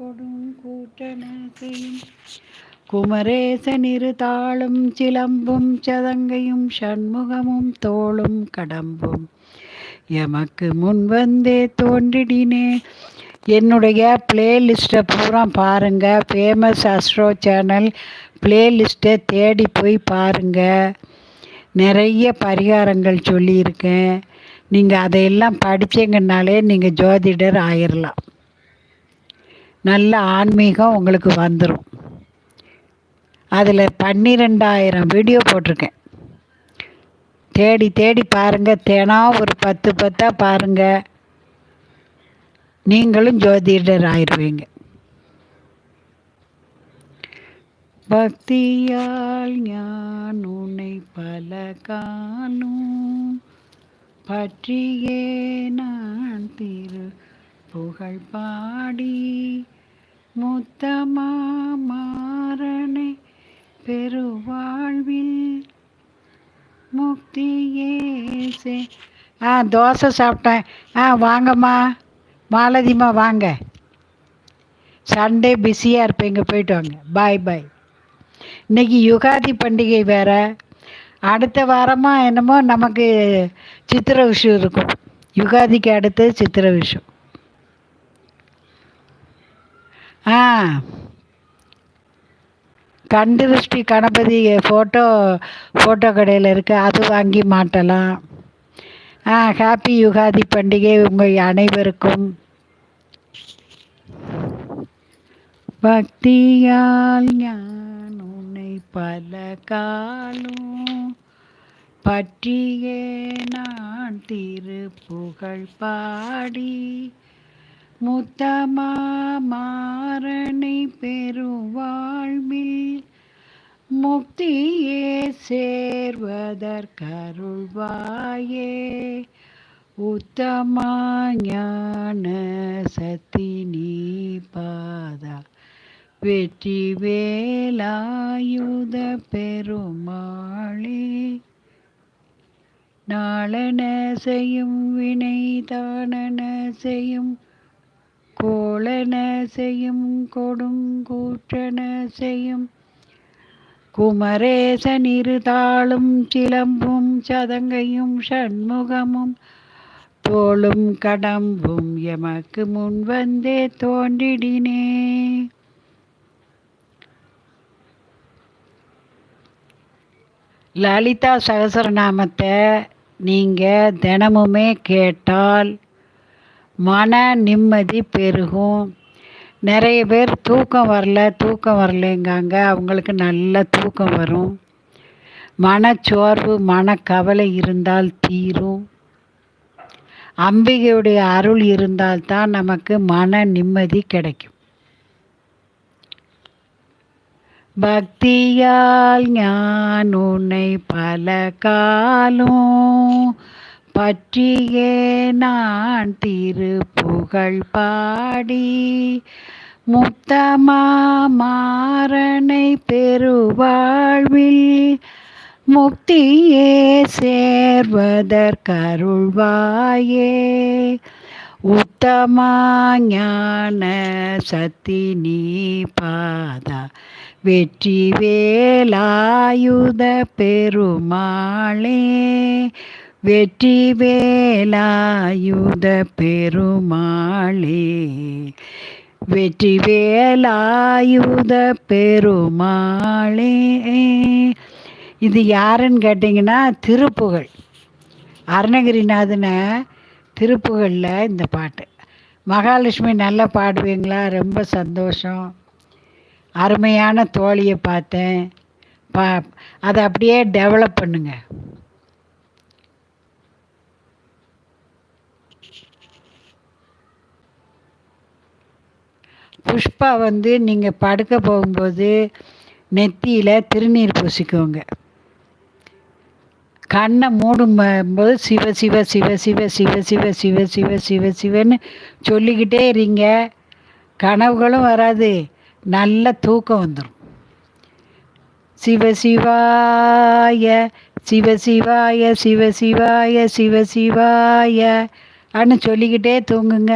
கொடும் கூட்டன குமரேசன் இருதாளும் சிலம்பும் சதங்கையும் சண்முகமும் தோளும் கடம்பும். எமக்கு முன் வந்தே தோன்றிடினே. என்னுடைய பிளேலிஸ்ட்டை பூரா பாருங்கள் ஃபேமஸ் அஸ்ட்ரோ சேனல் பிளேலிஸ்ட்டை தேடி போய் பாருங்கள் நிறைய பரிகாரங்கள் சொல்லியிருக்கேன். நீங்கள் அதையெல்லாம் படித்தீங்கன்னாலே நீங்கள் ஜோதிடர் ஆயிடலாம் நல்ல ஆன்மீகம் உங்களுக்கு வந்துடும் அதில் பன்னிரெண்டாயிரம் வீடியோ போட்டிருக்கேன். தேடி தேடி பாருங்கள் தேனா ஒரு பத்து பத்தாக பாருங்கள் நீங்களும் ஜோதிடர் ஆயிடுவீங்க பக்தியால் ஞான் உன்னை பல காணும். பற்றியே நான் திரு புகழ் பாடி முத்தமா மாறனை பெருவாழ்வில் முக்தியே ஆ தோசை சாப்பிட்டேன். ஆ வாங்கம்மா. மாலதிமா வாங்க. சண்டே பிஸியாக இருப்பீங்க போயிட்டு வாங்க. பாய் பாய் இன்னைக்கு யுகாதி பண்டிகை வேற. அடுத்த வாரமாக என்னமோ நமக்கு சித்திர விஷயம் இருக்கும். யுகாதிக்கு அடுத்து சித்திர விஷயம் ஆ. கண்டுருஷ்டி கணபதி ஃபோட்டோ ஃபோட்டோ கடையில் இருக்குது அது வாங்கி மாட்டலாம். ஆ ஹாப்பி யுகாதி பண்டிகை உங்கள் அனைவருக்கும். பக்தியால் ஞான் உன்னை பல காலம் பற்றியே நான் திரு புகழ் பாடி முத்தமா மாறனை பெருவாழ்வில் முக்தியே சேர்வதற்கருள்வாயே. உத்தமா ஞான சத்தினி பாதா வெற்றி வேலாயுத பெருமாளே. நாளன செய்யும் வினை தானன செய்யும் கோளன செய்யும் கொடுங்கூற்றன செய்யும். குமரேசன் இருதாளும் சிலம்பும் சதங்கையும் ஷண்முகமும் போலும் கடம்பும் எமக்கு முன் வந்தே தோன்றிடினே. லலிதா சகசரநாமத்தை நீங்கள் தினமுமே கேட்டால் மன நிம்மதி பெருகும். நிறைய பேர் தூக்கம் வரல தூக்கம் வரலைங்காங்க. அவங்களுக்கு நல்ல தூக்கம் வரும். மனச்சோர்வு மனக்கவலை இருந்தால் தீரும். அம்பிகையுடைய அருள் இருந்தால்தான் நமக்கு மன நிம்மதி கிடைக்கும். பக்தியால் ஞான் உன்னை பல காலம் பற்றியே நான் திருப்புகழ் பாடி முத்தமாறனை பெருவாழ்வில் முக்தியே சேர்வதற்கருள்வாயே. உத்தமாஞான சத்தி நீ பாதா வெற்றி வேலாயுத பெருமாளே. வெற்றி வேலாயுத பெருமாளே வெற்றி வேலாயுத பெருமாளே இது யாருன்னு கேட்டிங்கன்னா திருப்புகழ். அருணகிரிநாதனை திருப்புகழில் இந்த பாட்டு. மகாலட்சுமி நல்லா பாடுவீங்களா? ரொம்ப சந்தோஷம். அருமையான தோழியை பார்த்தேன். பா அதை அப்படியே டெவலப் பண்ணுங்கள் புஷ்பா வந்து நீங்கள் படுக்க போகும்போது நெத்தியில் திருநீர் பூசிக்கோங்க. கண்ணை மூடும் போது சிவ சிவ சிவ சிவ சிவ சிவ சிவ சிவ சிவ சிவன்னு சொல்லிக்கிட்டே இருங்க. கனவுகளும் வராது. நல்ல தூக்கம் வந்துடும் சிவ சிவாய சிவ சிவாய சிவ சிவாய சிவ சிவாய அன்னு சொல்லிக்கிட்டே தூங்குங்க.